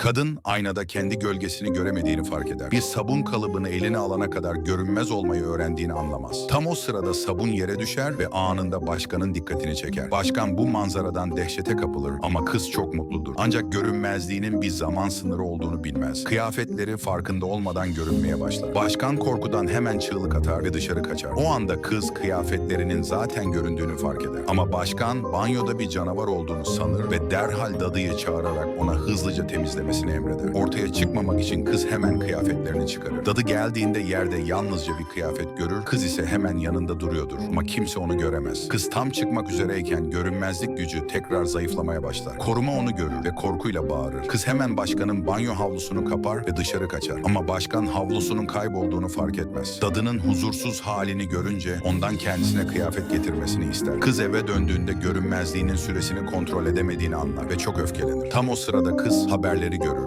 Kadın aynada kendi gölgesini göremediğini fark eder. Bir sabun kalıbını eline alana kadar görünmez olmayı öğrendiğini anlamaz. Tam o sırada sabun yere düşer ve anında başkanın dikkatini çeker. Başkan bu manzaradan dehşete kapılır ama kız çok mutludur. Ancak görünmezliğinin bir zaman sınırı olduğunu bilmez. Kıyafetleri farkında olmadan görünmeye başlar. Başkan korkudan hemen çığlık atar ve dışarı kaçar. O anda kız kıyafetlerinin zaten göründüğünü fark eder. Ama başkan banyoda bir canavar olduğunu sanır ve derhal dadıyı çağırarak ona hızlıca temizlemesini emreder. Ortaya çıkmamak için kız hemen kıyafetlerini çıkarır. Dadı geldiğinde yerde yalnızca bir kıyafet görür, kız ise hemen yanında duruyordur ama kimse onu göremez. Kız tam çıkmak üzereyken görünmezlik gücü tekrar zayıflamaya başlar. Koruma onu görür ve korkuyla bağırır. Kız hemen başkanın banyo havlusunu kapar ve dışarı kaçar. Ama başkan havlusunun kaybolduğunu fark etmez. Dadının huzursuz halini görünce ondan kendisine kıyafet getirmesini ister. Kız eve döndüğünde görünmezliğinin süresini kontrol edemediğini anlar ve çok öfkelenir. Tam o sırada kız haberleri görür.